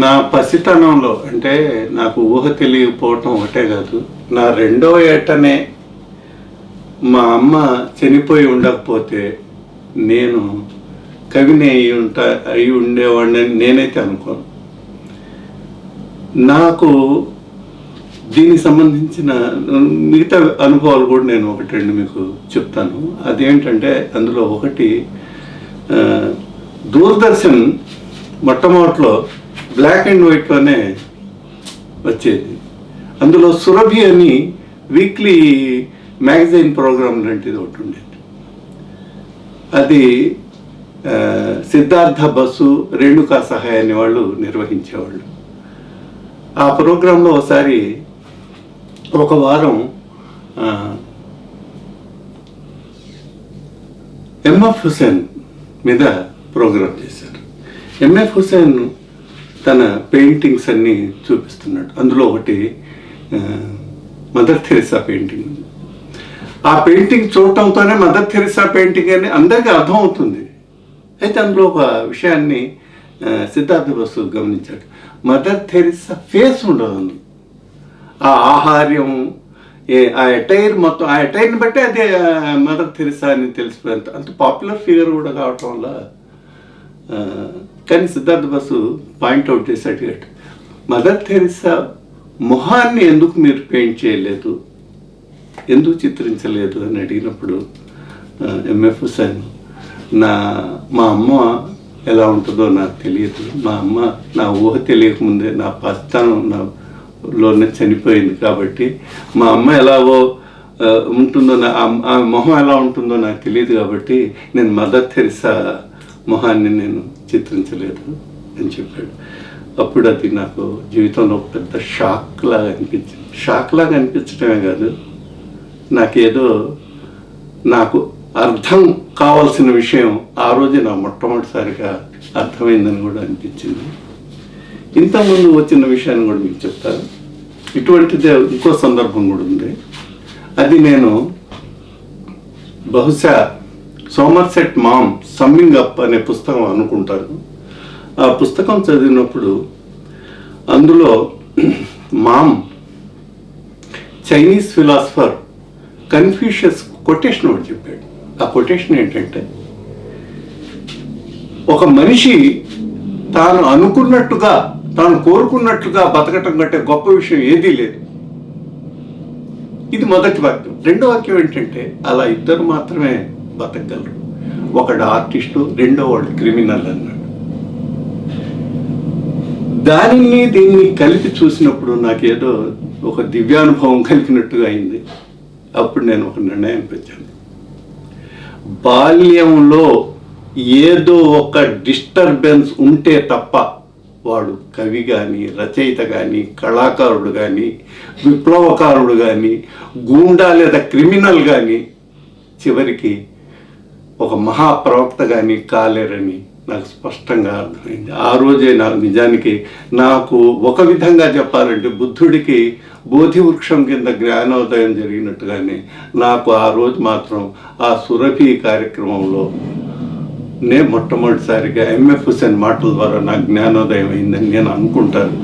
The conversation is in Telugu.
నా పసితనంలో అంటే నాకు ఊహ తెలియకపోవటం ఒకటే కాదు నా రెండో ఏటనే మా అమ్మ చనిపోయి ఉండకపోతే నేను కవిని అయి ఉంటా అయి ఉండేవాడిని నేనైతే అనుకోను. నాకు దీనికి సంబంధించిన మిగతా అనుభవాలు కూడా నేను ఒకటి రెండు మీకు చెప్తాను. అదేంటంటే అందులో ఒకటి దూరదర్శన్ మొట్టమొదట్లో బ్లాక్ అండ్ వైట్లోనే వచ్చేది. అందులో సురభి అని వీక్లీ మ్యాగజైన్ ప్రోగ్రామ్ లాంటిది ఒకటి ఉండేది. అది సిద్ధార్థ బస్సు రేణుకా సహాయ అనే వాళ్ళు నిర్వహించేవాళ్ళు. ఆ ప్రోగ్రాంలో ఒకసారి ఒక వారం ఎంఎఫ్ హుసేన్ మీద ప్రోగ్రాం చేశారు. ఎంఎఫ్ హుసేన్ తన పెయింటింగ్స్ అన్నీ చూపిస్తున్నాడు. అందులో ఒకటి మదర్ థెరిసా పెయింటింగ్. ఆ పెయింటింగ్ చూడటంతోనే మదర్ థెరిసా పెయింటింగ్ అని అందరికీ అర్థమవుతుంది. అయితే అందులో ఒక విషయాన్ని సిద్ధార్థ బసు గమనించాడు. మదర్ థెరిసా ఫేస్ ఉండదు అందులో. ఆ ఆహార్యం ఏ ఆ అటైర్ మొత్తం ఆ అటైర్ని బట్టి అదే మదర్ థెరిసా అని తెలిసిపోయింది అంత పాపులర్ ఫిగర్ కూడా కావటం వల్ల కానీ సిద్ధార్థ బసు పాయింట్అవుట్ చేసి అడిగాడు మదర్ థెరిసా మొహాన్ని ఎందుకు మీరు పెయింట్ చేయలేదు? ఎందుకు చిత్రించలేదు అని అడిగినప్పుడు ఎంఎఫ్ హుసేన్ నా మా అమ్మ ఎలా ఉంటుందో నాకు తెలియదు. మా అమ్మ నా ఊహ తెలియకముందే నా పస్తానం నా లోనే చనిపోయింది కాబట్టి మా అమ్మ ఎలాగో ఉంటుందో నా ఆ- ఆ మొహం ఎలా ఉంటుందో నాకు తెలియదు కాబట్టి నేను మదర్ తెరిసా మొహాన్ని నేను చిత్రించలేదు అని చెప్పాడు. అప్పుడు అది నాకు జీవితంలో ఒక పెద్ద షాక్ లాగా అనిపించింది. షాక్ లాగా అనిపించడమే కాదు నాకేదో నాకు అర్థం కావాల్సిన విషయం ఆ రోజే నా మొట్టమొదటిసారిగా అర్థమైందని కూడా అనిపించింది. ఇంతకుముందు వచ్చిన విషయాన్ని కూడా మీకు చెప్తాను. ఇటువంటిదే ఇంకో సందర్భం కూడా ఉంది. అది నేను బహుశా సోమర్సెట్ మామ్ సమ్మింగ్ అప్ అనే పుస్తకం అనుకుంటాను ఆ పుస్తకం చదివినప్పుడు అందులో మామ్ చైనీస్ ఫిలాసఫర్ కన్ఫ్యూషియస్ కొటేషన్ ఒకటి చెప్పాడు. ఆ కొటేషన్ ఏంటంటే ఒక మనిషి తాను అనుకున్నట్టుగా తాను కోరుకున్నట్లుగా బతకటం కంటే గొప్ప విషయం ఏదీ లేదు. ఇది మొదటి వాక్యం. రెండో వాక్యం ఏంటంటే అలా ఇద్దరు మాత్రమే బతకగలరు. ఒకడు ఆర్టిస్టు రెండో వాడు క్రిమినల్ అన్నాడు. దానిని దీన్ని కలిపి చూసినప్పుడు నాకేదో ఒక దివ్యానుభవం కలిగినట్టుగా అయింది. అప్పుడు నేను ఒక నిర్ణయానికి వచ్చాను బాల్యంలో ఏదో ఒక డిస్టర్బెన్స్ ఉంటే తప్ప వాడు కవి కానీ రచయిత కానీ కళాకారుడు కానీ విప్లవకారుడు కానీ గూండా లేదా క్రిమినల్ కానీ చివరికి ఒక మహాప్రవక్త కానీ కాలేరని నాకు స్పష్టంగా అర్థమైంది. ఆ రోజే నాకు నిజానికి నాకు ఒక విధంగా చెప్పాలంటే బుద్ధుడికి బోధి వృక్షం కింద జ్ఞానోదయం జరిగినట్టుగానే నాకు ఆ రోజు మాత్రం ఆ సురభి కార్యక్రమంలో నే మొట్టమొదటిసారిగా ఎంఎఫ్ హుసేన్ మాటల ద్వారా నాకు జ్ఞానోదయం అయిందని నేను అనుకుంటాను.